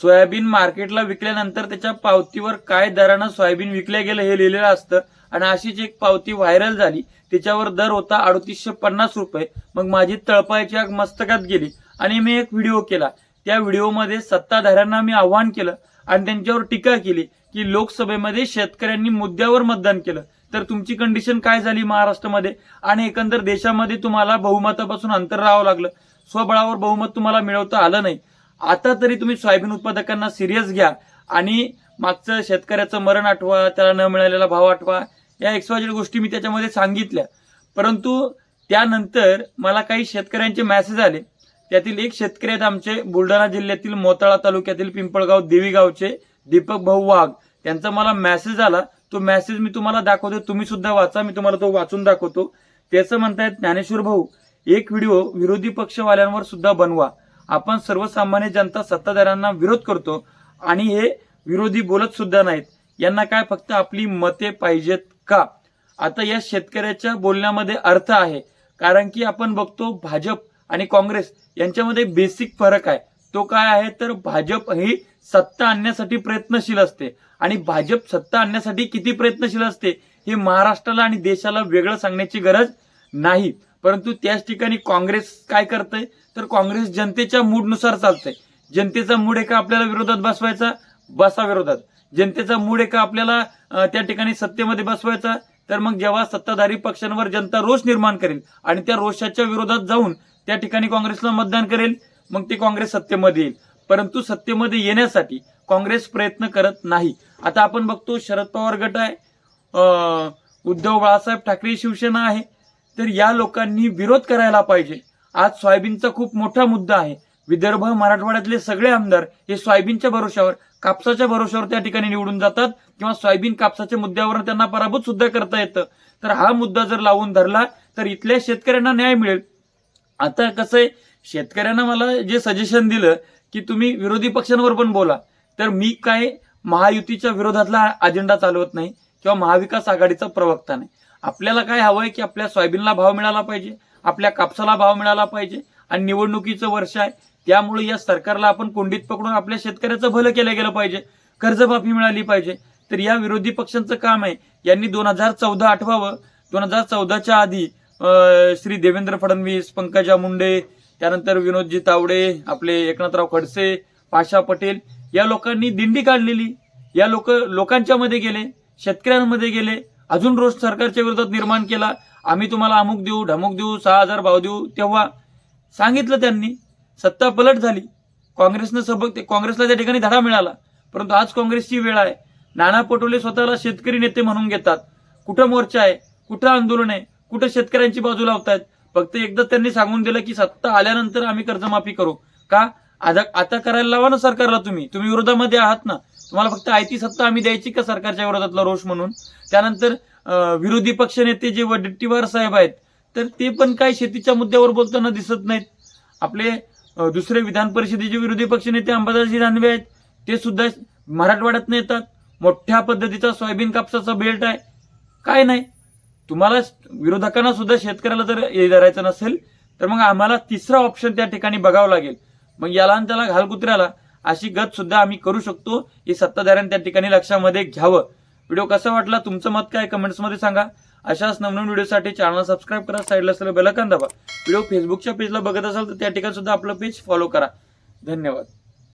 Soybean मार्केटला विकल्यानंतर त्याच्या पावतीवर काय दरानं सोयाबीन विकल्या गेलं हे लिहिलेलं असतं. आणि अशीच एक पावती व्हायरल झाली. त्याच्यावर दर होता अडतीसशे पन्नास रुपये. मग माझी तळपायची आग मस्तकात गेली. आणि मी एक व्हिडिओ केला. त्या व्हिडिओमध्ये सत्ताधाऱ्यांना मी आव्हान केलं. आणि त्यांच्यावर टीका केली की लोकसभेमध्ये शेतकऱ्यांनी मुद्द्यावर मतदान केलं. तर तुमची कंडिशन काय झाली महाराष्ट्रामध्ये? आणि एकंदर देशामध्ये तुम्हाला बहुमतापासून अंतर राहावं लागलं. स्वबळावर बहुमत तुम्हाला मिळवता आलं नाही. आता तरी तुम्ही सोयाबीन उत्पादकांना सिरियस घ्या आणि मागचं शेतकऱ्याचं मरण आठवा त्याला न मिळालेला भाव आठवा या एक्सवाजेड गोष्टी मी त्याच्यामध्ये सांगितल्या. परंतु त्यानंतर मला काही शेतकऱ्यांचे मॅसेज आले. त्यातील एक शेतकरी आहेत आमचे बुलढाणा जिल्ह्यातील मोताळा तालुक्यातील पिंपळगाव देवीगावचे दीपक भाऊ वाघ. त्यांचा मला मॅसेज आला. तो मॅसेज मी तुम्हाला दाखवतो. तुम्ही सुद्धा वाचा. मी तुम्हाला तो वाचून दाखवतो. त्याचं म्हणतायत ज्ञानेश्वर भाऊ एक व्हिडिओ विरोधी पक्षवाल्यांवर सुद्धा बनवा. आपण सर्वसामान्य जनता सत्ताधाऱ्यांना विरोध करतो आणि हे विरोधी बोलत सुद्धा नाहीत. यांना काय फक्त आपली मते पाहिजेत का? आता या शेतकऱ्याच्या बोलण्यामध्ये अर्थ आहे. कारण की आपण बघतो भाजप आणि काँग्रेस यांच्यामध्ये बेसिक फरक आहे. तो काय आहे? तर भाजप ही सत्ता आणण्यासाठी प्रयत्नशील असते. आणि भाजप सत्ता आणण्यासाठी किती प्रयत्नशील असते हे महाराष्ट्राला आणि देशाला वेगळं सांगण्याची गरज नाही. परंतु त्याच ठिकाणी काँग्रेस काय करतंय? तर काँग्रेस जनतेच्या मूडनुसार चालतंय. जनतेचा मूड आहे का आपल्याला विरोधात बसवायचा बसा विरोधात. जनतेचा मूड आहे का आपल्याला त्या ठिकाणी सत्तेमध्ये बसवायचा तर मग जेव्हा सत्ताधारी पक्षांवर जनता रोष निर्माण करेल आणि त्या रोषाच्या विरोधात जाऊन त्या ठिकाणी काँग्रेसला मतदान करेल मग ते काँग्रेस सत्तेमध्ये येईल. परंतु सत्तेमध्ये येण्यासाठी काँग्रेस प्रयत्न करत नाही. आता आपण बघतो शरद पवार गट आहे उद्धव बाळासाहेब ठाकरे शिवसेना आहे. तर या लोकांनी विरोध करायला पाहिजे. आज सोयाबीनचा खूप मोठा मुद्दा आहे. विदर्भ मराठवाड्यातले सगळे आमदार हे सोयाबीनच्या भरोशावर कापसाच्या भरोशावर त्या ठिकाणी निवडून जातात किंवा सोयाबीन कापसाच्या मुद्द्यावर त्यांना पराभूत सुद्धा करता येतं. तर हा मुद्दा जर लावून धरला तर इथल्या शेतकऱ्यांना न्याय मिळेल. आता कसं आहे शेतकऱ्यांना मला जे सजेशन दिलं की तुम्ही विरोधी पक्षांवर पण बोला. तर मी काय महायुतीच्या विरोधातला अजेंडा चालवत नाही किंवा महाविकास आघाडीचा प्रवक्ता नाही. आपल्याला काय हवंय की आपल्या सोयाबीनला भाव मिळाला पाहिजे आपल्या कापसाला भाव मिळाला पाहिजे आणि निवडणुकीचं वर्ष आहे. त्यामुळे या सरकारला आपण कोंडीत पकडून आपल्या शेतकऱ्याचं भलं केलं गेलं पाहिजे कर्जमाफी मिळाली पाहिजे. तर या विरोधी पक्षांचं काम आहे. यांनी दोन हजार चौदा आठवावं. दोन हजार चौदाच्या आधी श्री देवेंद्र फडणवीस पंकजा मुंडे त्यानंतर विनोदजी तावडे आपले एकनाथराव खडसे पाशा पटेल या लोकांनी दिंडी काढलेली. या लोक लोकांच्या मध्ये गेले शेतकऱ्यांमध्ये गेले. अजून रोज सरकारच्या विरोधात निर्माण केला. आम्ही तुम्हाला अमुक देऊ ढमुक देऊ सहा हजार भाव देऊ तेव्हा सांगितलं त्यांनी. सत्ता पलट झाली. काँग्रेसनं सबक काँग्रेसला त्या ठिकाणी धडा मिळाला. परंतु आज काँग्रेसची वेळ आहे. नाना पटोले स्वतःला शेतकरी नेते म्हणून घेतात. कुठं मोर्चा आहे? कुठं आंदोलन आहे? कुठं शेतकऱ्यांची बाजू लावतायत? फक्त एकदा त्यांनी सांगून दिलं की सत्ता आल्यानंतर आम्ही कर्जमाफी करू. का? आता आता करायला लावा ना सरकारला तुम्ही. तुम्ही विरोधामध्ये आहात ना. तुम्हाला फक्त आयती सत्ता आम्ही द्यायची का सरकारच्या विरोधातला रोष म्हणून? त्यानंतर विरोधी पक्ष नेते जे वडेट्टीवार साहेब आहेत तर ते पण काय शेतीच्या मुद्द्यावर बोलताना दिसत नाहीत. आपले दुसरे विधान परिषदेचे विरोधी पक्ष नेते अंबादासजी दानवे आहेत ते सुद्धा मराठवाड्यात येतात. मोठ्या पद्धतीचा सोयाबीन कापसाचा बेल्ट आहे. काय नाही. तुम्हाला विरोधकांना सुद्धा शेतकऱ्याला जर हे धरायचं नसेल तर मग आम्हाला तिसरा ऑप्शन त्या ठिकाणी बघावं लागेल. मग याला आणि त्याला घालकुत्र्याला अशी गत सुद्धा आम्ही करू शकतो. हे सत्ताधाऱ्यांनी त्या ठिकाणी लक्षामध्ये घ्यावं. व्हिडिओ कसा वाटला तुमचं मत काय कमेंट्समध्ये सांगा. अशाच नवनवीन व्हिडिओसाठी चॅनल सबस्क्राईब करा साईडला असलेलं बेलकन दाबा. व्हिडिओ फेसबुकच्या पेजला बघत असाल तर त्या ठिकाणी सुद्धा आपलं पेज फॉलो करा. धन्यवाद.